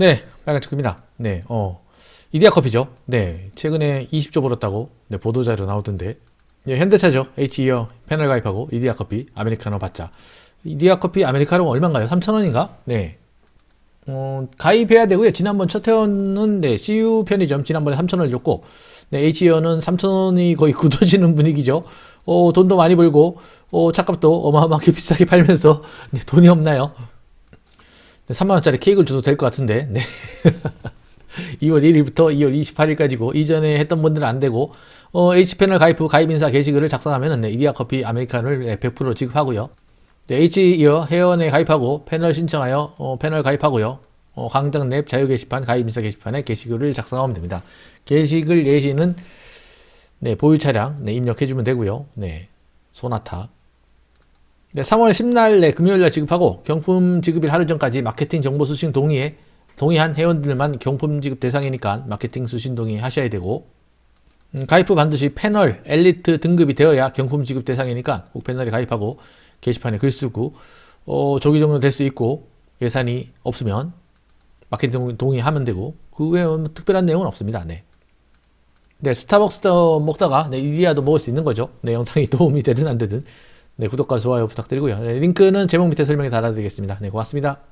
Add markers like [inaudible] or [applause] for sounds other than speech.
네, 빨간 축구입니다. 네, 어, 이디야 커피죠. 네, 최근에 20조 벌었다고 네, 보도자료 나오던데. 네, 현대차죠. H이어 패널 가입하고 이디야 커피 아메리카노 받자. 이디야 커피 아메리카노가 얼마인가요? 3,000원인가? 네. 어, 가입해야 되고요. 지난번 첫 회원은 네, CU 편의점 지난번에 3,000원을 줬고 네, H이어는 3,000원이 거의 [laughs] 굳어지는 분위기죠. 어, 돈도 많이 벌고 어, 차값도 어마어마하게 [laughs] 비싸게 팔면서 네, 돈이 없나요? 네, 3만원짜리 케이크를 줘도 될 것 같은데, [laughs] 네. 2월 1일부터 2월 28일까지고, 이전에 했던 분들은 안 되고, 어, H패널 가입 후 가입인사 게시글을 작성하면, 네, 이디야 커피 아메리카노를 네, 100% 지급하고요. 네, H이어 회원에 가입하고, 패널 신청하여, 어, 패널 가입하고요. 어, 광장 랩 자유 게시판, 가입 인사 게시판에 게시글을 작성하면 됩니다. 게시글 예시는, 네, 보유 차량, 네, 입력해주면 되고요. 네, 소나타. 네, 3월 10날 네, 금요일날 지급하고 경품 지급일 하루 전까지 마케팅 정보 수신 동의에 동의한 회원들만 경품 지급 대상이니까 마케팅 수신 동의 하셔야 되고 음, 가입 후 반드시 패널 엘리트 등급이 되어야 경품 지급 대상이니까 꼭 패널에 가입하고 게시판에 글 쓰고 어, 조기 종료 될 수 있고 예산이 없으면 마케팅 동의하면 되고 그 외에 뭐 특별한 내용은 없습니다. 네. 네, 스타벅스도 먹다가 네, 이디야도 먹을 수 있는 거죠. 네, 영상이 [laughs] 도움이 되든 안 되든 네, 구독과 좋아요 부탁드리고요. 네, 링크는 제목 밑에 설명에 달아드리겠습니다. 네, 고맙습니다.